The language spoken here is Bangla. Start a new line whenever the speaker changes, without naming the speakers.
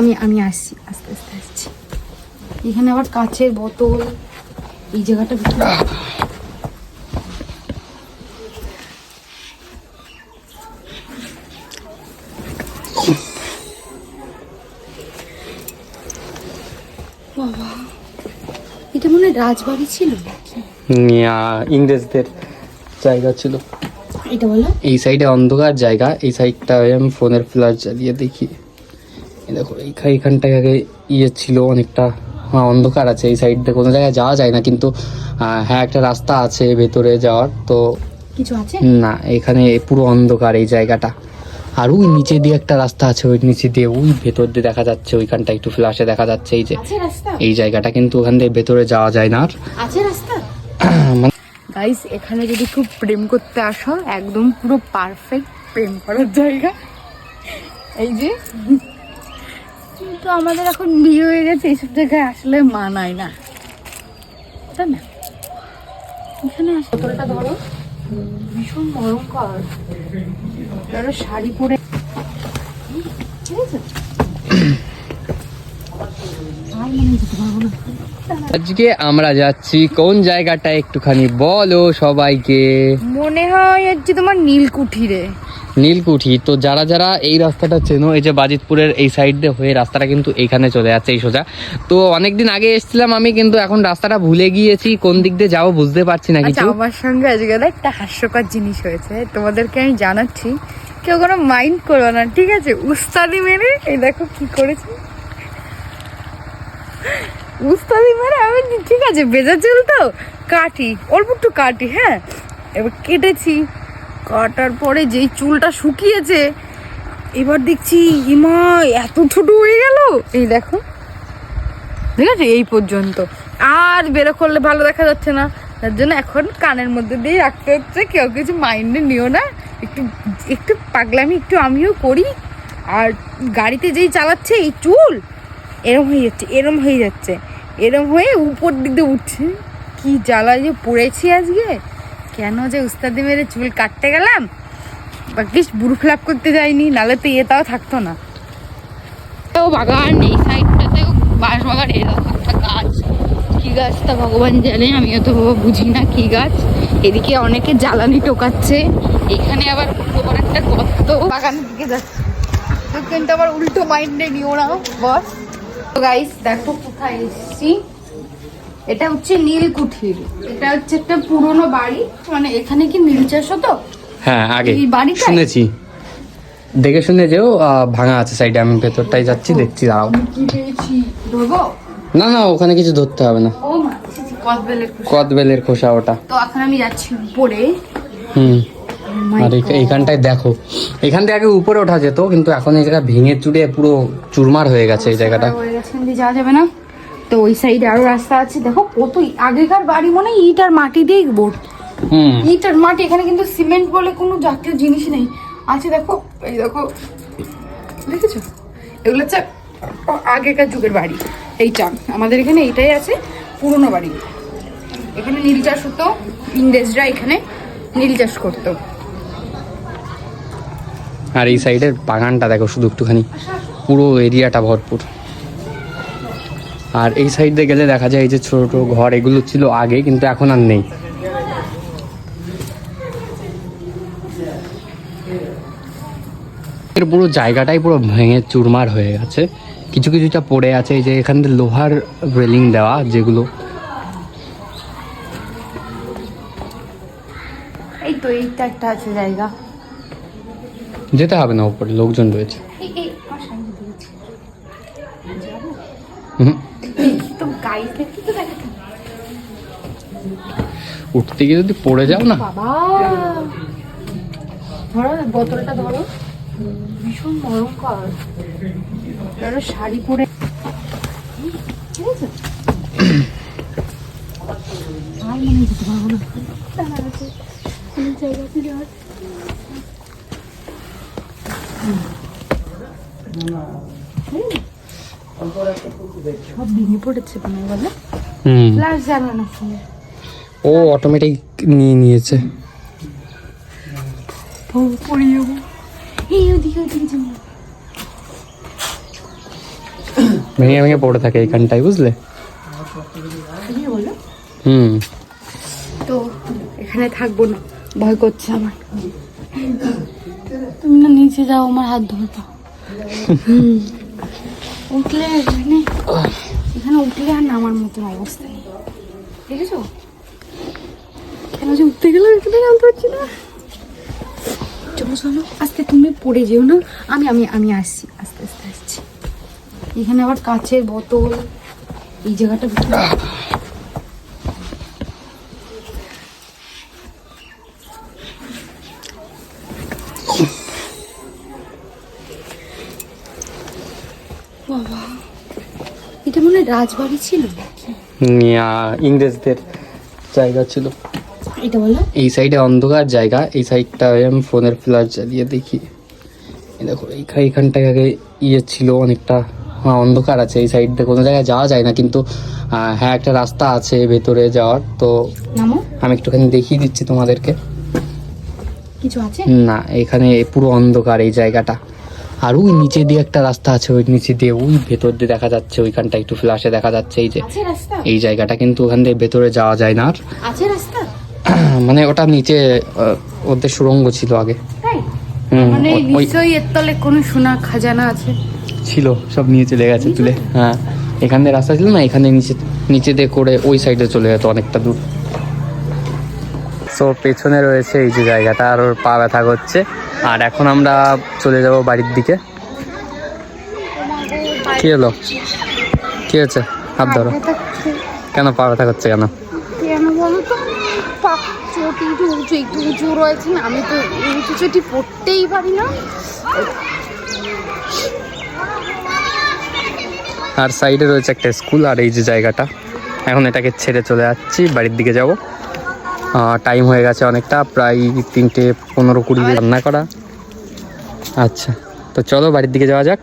আমি আমি আসছি আস্তে আস্তে আসছি। এখানে আবার কাচের বোতল এই জায়গাটা বাবা এটা মনে হয় রাজবাড়ি ছিল
ইংরেজদের জায়গা ছিল।
এটা বলো।
এই সাইডে অন্ধকার জায়গা এই সাইডটা আমি ফোনের ফ্ল্যাশ জ্বালিয়ে দেখি। দেখো এইখান এইখানটায় আগে ইয়ে ছিল অনেকটা অন্ধকার আছে এই সাইড দিয়ে কোনো জায়গায় যাওয়া যায় না কিন্তু হ্যাঁ একটা রাস্তা আছে ভেতরে যাওয়ার তো
কিছু আছে?
না এখানে পুরো অন্ধকার এই জায়গাটা। আর ওই নিচে দিয়ে একটা রাস্তা আছে ওই নিচে দিয়ে ওই ভেতর দিয়ে দেখা যাচ্ছে ওইখানটা একটু ফ্ল্যাশে দেখা যাচ্ছে এই যে এই জায়গাটা কিন্তু ওখান দিয়ে ভেতরে যাওয়া যায় না আর।
আছে রাস্তা?
মানে
গাইস এখানে যদি খুব প্রেম করতে আসো একদম পুরো পারফেক্ট প্রেম করার জায়গা। এই যে কিন্তু আমাদের এখন বিয়ে হয়ে গেছে এইসব জায়গায় আসলে মানায় না। তাই না? এখানে বোতলটা ধরো। ভীষণ ভয়ঙ্কর। ধরো শাড়ি পরে। ঠিক আছে
আজকে আমরা যাচ্ছি কোন জায়গাটা একটুখানি বলো সবাইকে।
মনে হয় হচ্ছে তোমার নীলকুঠিরে।
নীলকুঠি। তো যারা যারা এই রাস্তাটা চেনো এই যে বাজিতপুরের এই সাইড দিয়ে হয়ে রাস্তাটা কিন্তু এইখানে চলে যাচ্ছে এই সোজা। তো অনেকদিন আগে এসেছিলাম আমি কিন্তু এখন রাস্তাটা ভুলে গিয়েছি কোন দিক দিয়ে যাব বুঝতে পারছি না
আচ্ছা
কিছু।
আমার সঙ্গে আজকে একটা হাস্যকর জিনিস হয়েছে তোমাদেরকে আমি জানাচ্ছি। কেউ কোনো মাইন্ড করো না ঠিক আছে? উস্তাদি মেরে এই দেখো কি করেছি। উস্তাদি মেরে আমি ঠিক আছে বেজা চুল তো কাটি অল্প একটু কাটি হ্যাঁ? এবার কেটেছি। কাটার পরে যেই চুলটা শুকিয়েছে, এবার দেখছি ইমা এত ছোট হয়ে গেল। এই দেখো। ঠিক আছে? এই পর্যন্ত। আর বেরো করলে ভালো দেখা যাচ্ছে না। তার জন্য এখন কানের মধ্যে দিয়ে রাখতে হচ্ছে। কেউ কিছু মাইন্ডে নিও না। একটু একটু পাগলামি, একটু আমিও করি। আর গাড়িতে যেই চালাচ্ছে, এই চুল, এরম হয়ে যাচ্ছে, এরম হয়ে যাচ্ছে। এরম হয়ে উপর দিক দিয়ে উঠছে। কি জ্বালা যে পড়েছি আজকে। কেন যে উস্তাদি মেরে চুল কাটতে গেলাম? বাকিস বুড়ো ফ্ল্যাপ করতে যাইনি নালে তো ইয়ে তাও থাকতো না। তো বাগান এই সাইডটাতেও বাঁশ বাগান এরকম একটা গাছ। কি গাছটা ভগবান জানে আমিও তো বুঝি না কি গাছ। এদিকে অনেকে জ্বালানি টোকাচ্ছে এখানে আবার উল্টো একটা গর্ত বাগান দিকে যাচ্ছে। তো কিন্তু আবার উল্টো মাইন্ডে নিও না বস। তো গাইস দেখো কোথায় এসেছি। এটা হচ্ছে নীলকুঠির এটা হচ্ছে একটা পুরনো বাড়ি। মানে এখানে কি নীল চাষ হতো?
হ্যাঁ আগে।
এই বাড়িটায়?
শুনেছি। দেখে শুনে যেও ভাঙা আছে সাইডে আমি ভেতরটাই যাচ্ছি দেখছি দাঁড়াও।
ধরবো
না না ওখানে কিছু ধরতে হবে না।
কদবেলের
খোসা। ওটা।
তো এখন আমি যাচ্ছি উপরে।
হুম। আর এই-
God.
এইখানটায় দেখো। এখান থেকে আগে উপরে ওঠা যেত কিন্তু এখন এই জায়গা ভেঙে চুড়ে পুরো চুরমার হয়ে গেছে এই জায়গাটা।
হয়ে গেছে যাওয়া যাবে না। তো ওই সাইডে আরও রাস্তা আছে। দেখো কত আগেকার বাড়ি মনে হয় ইট আর মাটি দিয়েই
হুম।
ইট আর মাটি এখানে কিন্তু সিমেন্ট বলে কোনো জাতীয় জিনিস নেই। আছে দেখো এই দেখো দেখেছ? এগুলো হচ্ছে আগেকার যুগের বাড়ি। এইটা আমাদের এখানে এইটাই আছে পুরনো বাড়ি। এখানে নীল চাষ হতো ইংরেজরা এখানে নীল চাষ করতো।
আর এই সাইডের বাগানটা দেখো শুধু একটুখানি। পুরো এরিয়াটা ভরপুর। আর এই সাইডে গেলে দেখা যায় এই যে ছোট ছোট ঘর এগুলো ছিল আগে কিন্তু এখন আর নেই। এর পুরো জায়গাটাই পুরো ভেঙে চুরমার হয়ে গেছে। কিছু কিছুটা পড়ে আছে এই যে এখান থেকে লোহার রেলিং দেওয়া যেগুলো।
এই তো এইটা একটা আছে জায়গা।
যেতে হবে না উপরে লোকজন রয়েছে
এই এই আমার সামনে দিয়েছে
হুম
তো গাইড দেখতে তো দেখা
উঠতে গিয়ে যদি পড়ে যাও না।
বাবা। ধরো বোতলটা ধরো। ভীষণ ভয়ঙ্কর। ধরো শাড়ি পরে ঠিক আছে? আর মনে যেতে পারব না দাঁড়া আছে অনেক জায়গা আছে যাওয়ার সব ভেঙে পড়েছে মনে বলে? লাস্ট জানো ফোনে
ও অটোমেটিক নিয়ে নিয়েছে।
পড়ে যাব। এই ওদিকে ওদিকে যাব।
ভেঙে ভেঙে পড়ে থাকে এইখানটায় বুঝলে? হুম।
তো এখানে থাকব না ভয় করছে আমার। তুমি না নিচে যাও আমার হাত ধরবা। হুম। উঠলে এখানে এখানে উঠলে আর নামার মতন অবস্থা নেই। দেখেছ? কেন যে উঠতে গেলে এখানে জানতে পারছি না। চলো চলো, আস্তে তুমি পড়ে যেও না। আমি আমি আমি আসছি, আস্তে আস্তে আসছি। এখানে আবার কাচের বোতল। এই জায়গাটা বাবা। এটা মনে রাজবাড়ি ছিল
ইংরেজদের জায়গা ছিল।
এটা বলো।
এই সাইডে অন্ধকার জায়গা এই সাইডটা আমি ফোনের ফ্ল্যাশ জ্বালিয়ে দেখি। দেখো এইখান এইখানটায় আগে ইয়ে ছিল অনেকটা। হ্যাঁ, অন্ধকার আছে এই সাইডে কোনো জায়গায় যাওয়া যায় না কিন্তু হ্যাঁ একটা রাস্তা আছে ভেতরে যাওয়ার তো আমি একটুখানি দেখিয়ে দিচ্ছি তোমাদেরকে।
কিছু আছে?
না এখানে পুরো অন্ধকার এই জায়গাটা। আর ওই নিচে দিয়ে একটা রাস্তা আছে ওই নিচে দিয়ে ওই ভেতর দিয়ে দেখা যাচ্ছে ওইখানটা একটু ফ্ল্যাশে দেখা যাচ্ছে এই যে এই জায়গাটা কিন্তু ওখান দিয়ে ভেতরে যাওয়া যায় না আর।
আছে রাস্তা?
মানে ওটা নিচে ওদের সুরঙ্গ ছিল আগে। হুম,
মানে
ওই- ওই
নিশ্চয়ই এর তলে কোনো সোনা খাজানা আছে?
ছিল সব নিয়ে চলে গেছে তুলে। হ্যাঁ এখান দিয়ে রাস্তা ছিল না এখানে নিচে নিচে দিয়ে করে ওই সাইডে চলে যেত অনেকটা দূর। তো পেছনে রয়েছে এই যে জায়গাটা আর ওর পা ব্যথা করছে। আর এখন আমরা চলে যাব বাড়ির দিকে। কি হলো? কি হয়েছে? হাত ধরো। কেন পা ব্যথা করছে কেন?
কেন বলো তো? পাক চটি একটু উঁচু একটু উঁচু রয়েছে না আমি তো উঁচু চটি পড়তেই পারি না।
আর সাইডে রয়েছে একটা স্কুল আর এই যে জায়গাটা। এখন এটাকে ছেড়ে চলে যাচ্ছি বাড়ির দিকে যাব। টাইম হয়ে গেছে অনেকটা, প্রায় তিনটে পনেরো কুড়ি রান্না করা। আচ্ছা তো চলো বাড়ির দিকে যাওয়া যাক।